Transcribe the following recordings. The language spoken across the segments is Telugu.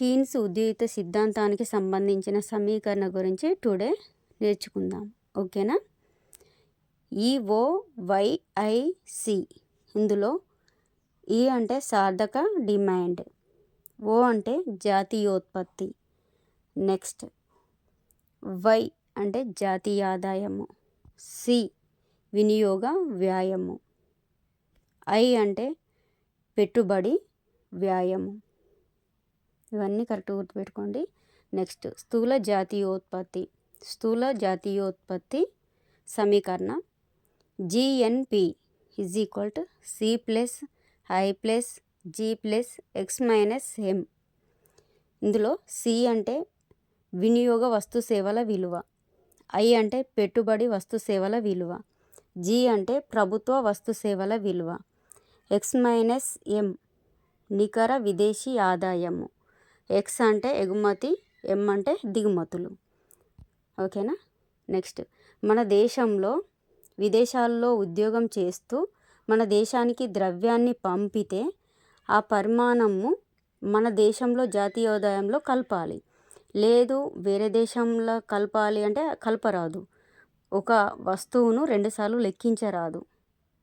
కీన్స్ ఉద్యోగిత సిద్ధాంతానికి సంబంధించిన సమీకరణ గురించి టుడే నేర్చుకుందాం. ఓకేనా? ఈఓవైఐసి ఇందులో ఈ అంటే సార్థక డిమాండ్ ఓ అంటే జాతీయోత్పత్తి నెక్స్ట్ వై అంటే జాతీయ ఆదాయము సి వినియోగ వ్యాయము ఐ అంటే పెట్టుబడి వ్యాయము. ఇవన్నీ కరెక్ట్ గుర్తుపెట్టుకోండి. నెక్స్ట్ స్థూల జాతీయోత్పత్తి. స్థూల జాతీయోత్పత్తి సమీకరణ GNP is equal to C plus I plus G plus X minus M ఇందులో సి అంటే వినియోగ వస్తు సేవల విలువ. ఐ అంటే పెట్టుబడి వస్తు సేవల విలువ. జీ అంటే ప్రభుత్వ వస్తు సేవల విలువ. ఎక్స్ మైనస్ ఎం నికర విదేశీ ఆదాయము. ఎక్స్ అంటే ఎగుమతి ఎం అంటే దిగుమతులు. ఓకేనా? నెక్స్ట్ మన దేశంలో విదేశాల్లో ఉద్యోగం చేస్తూ మన దేశానికి ద్రవ్యాన్ని పంపితే ఆ పరిమాణము మన దేశంలో జాతీయోదయంలో కలపాలి. లేదు వేరే దేశంలో కలపాలి అంటే కలపరాదు. ఒక వస్తువును రెండుసార్లు లెక్కించరాదు.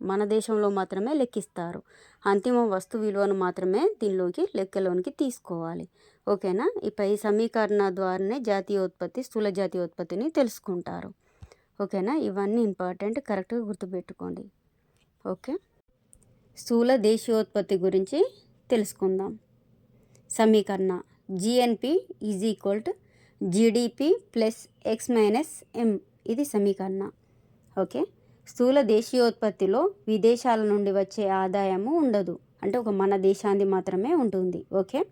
మన దేశంలో మాత్రమే లెక్కిస్తారు. అంతిమ వస్తు విలువను మాత్రమే దీనిలోకి లెక్కలోనికి తీసుకోవాలి. ఓకేనా? ఈ పై సమీకరణ ద్వారానే జాతీయోత్పత్తి స్థూల జాతీయోత్పత్తిని తెలుసుకుంటారు. ఓకేనా? ఇవన్నీ ఇంపార్టెంట్ కరెక్ట్గా గుర్తుపెట్టుకోండి. ఓకే? స్థూల దేశీయోత్పత్తి గురించి తెలుసుకుందాం. సమీకరణ GNP is equal to GDP plus X minus M ఇది సమీకరణ. ఓకే? స్థూల దేశీయోత్పత్తిలో విదేశాల నుండి వచ్చే ఆదాయము ఉండదు. అంటే ఒక మన దేశాన్ని మాత్రమే ఉంటుంది. ఓకే?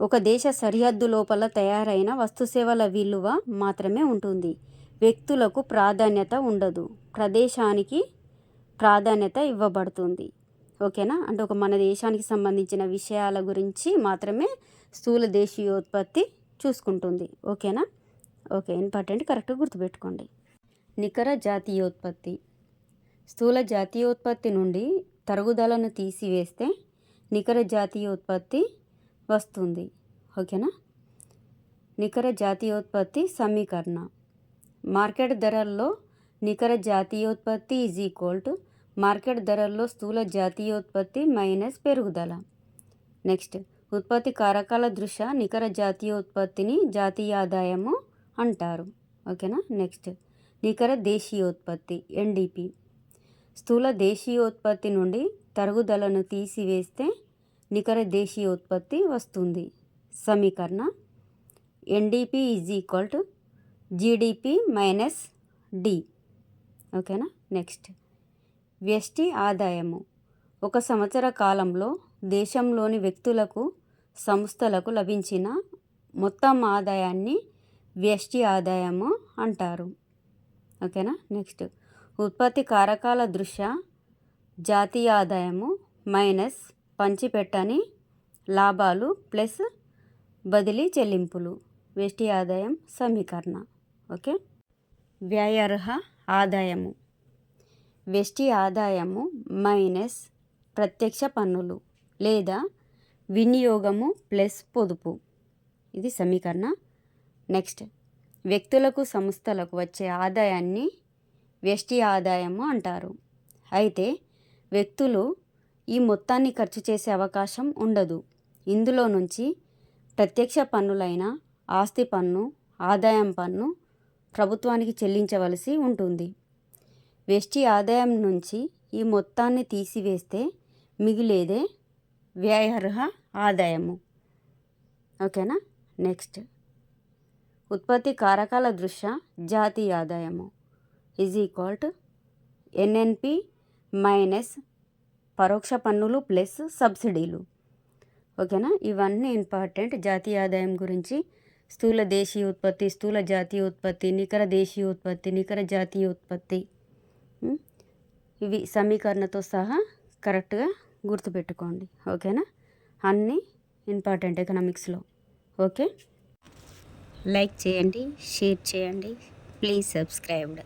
ఒక దేశ సరిహద్దు లోపల తయారైన వస్తుసేవల విలువ మాత్రమే ఉంటుంది. వ్యక్తులకు ప్రాధాన్యత ఉండదు. ప్రదేశానికి ప్రాధాన్యత ఇవ్వబడుతుంది. ఓకేనా? అంటే ఒక మన దేశానికి సంబంధించిన విషయాల గురించి మాత్రమే స్థూల దేశీయోత్పత్తి చూసుకుంటుంది. ఓకేనా? ఓకే. ఇంపార్టెంట్ కరెక్ట్గా గుర్తుపెట్టుకోండి. నికర జాతీయోత్పత్తి. స్థూల జాతీయోత్పత్తి నుండి తరుగుదలను తీసివేస్తే నికర జాతీయోత్పత్తి వస్తుంది. ఓకేనా? నికర జాతీయోత్పత్తి సమీకరణ. మార్కెట్ ధరల్లో నికర జాతీయోత్పత్తి ఈజ్ ఈక్వల్ టు మార్కెట్ ధరల్లో స్థూల జాతీయోత్పత్తి మైనస్ పెరుగుదల. నెక్స్ట్ ఉత్పత్తి కారకాల దృష్ట్యా నికర జాతీయోత్పత్తిని జాతీయ ఆదాయము అంటారు. ఓకేనా? నెక్స్ట్ నికర దేశీయోత్పత్తి ఎన్డిపి స్థూల దేశీయోత్పత్తి నుండి తరుగుదలను తీసివేస్తే నికర దేశీయోత్పత్తి వస్తుంది. సమీకరణ NDP is equal to GDP minus D ఓకేనా నెక్స్ట్ వ్యష్టి ఆదాయము. ఒక సంవత్సర కాలంలో దేశంలోని వ్యక్తులకు సంస్థలకు లభించిన మొత్తం ఆదాయాన్ని వ్యష్టి ఆదాయము అంటారు. ఓకేనా? నెక్స్ట్. ఉత్పత్తి కారకాల దృష్ట్యా జాతీయ ఆదాయము మైనస్ పంచిపెట్టని లాభాలు ప్లస్ బదిలీ చెల్లింపులు. వెస్టి ఆదాయం సమీకరణ. ఓకే? వ్యయర్హ ఆదాయము. వెష్టి ఆదాయము మైనస్ ప్రత్యక్ష పన్నులు లేదా వినియోగము ప్లస్ పొదుపు. ఇది సమీకరణ. నెక్స్ట్. వ్యక్తులకు సంస్థలకు వచ్చే ఆదాయాన్ని వ్యష్టి ఆదాయము అంటారు. అయితే వ్యక్తులు ఈ మొత్తాన్ని ఖర్చు చేసే అవకాశం ఉండదు. ఇందులో నుంచి ప్రత్యక్ష పన్నులైన ఆస్తి పన్ను ఆదాయం పన్ను ప్రభుత్వానికి చెల్లించవలసి ఉంటుంది. వెష్టి ఆదాయం నుంచి ఈ మొత్తాన్ని తీసివేస్తే మిగిలేదే వ్యయర్హ ఆదాయము. ఓకేనా? నెక్స్ట్. ఉత్పత్తి కారకాల దృష్ట్యా జాతీయ ఆదాయము. Is equal to NNP minus పరోక్ష పన్నులు ప్లస్ సబ్సిడీలు. ఓకేనా? ఇవన్నీ ఇంపార్టెంట్ జాతీయ ఆదాయం గురించి. స్థూల దేశీయ ఉత్పత్తి స్థూల జాతీయ ఉత్పత్తి నికర దేశీయ ఉత్పత్తి నికర జాతీయ ఉత్పత్తి. ఇవి సమీకరణతో సహా కరెక్ట్గా గుర్తుపెట్టుకోండి. ఓకేనా? అన్నీ ఇంపార్టెంట్ ఎకనామిక్స్లో ఓకే? లైక్ చేయండి షేర్ చేయండి. Please subscribed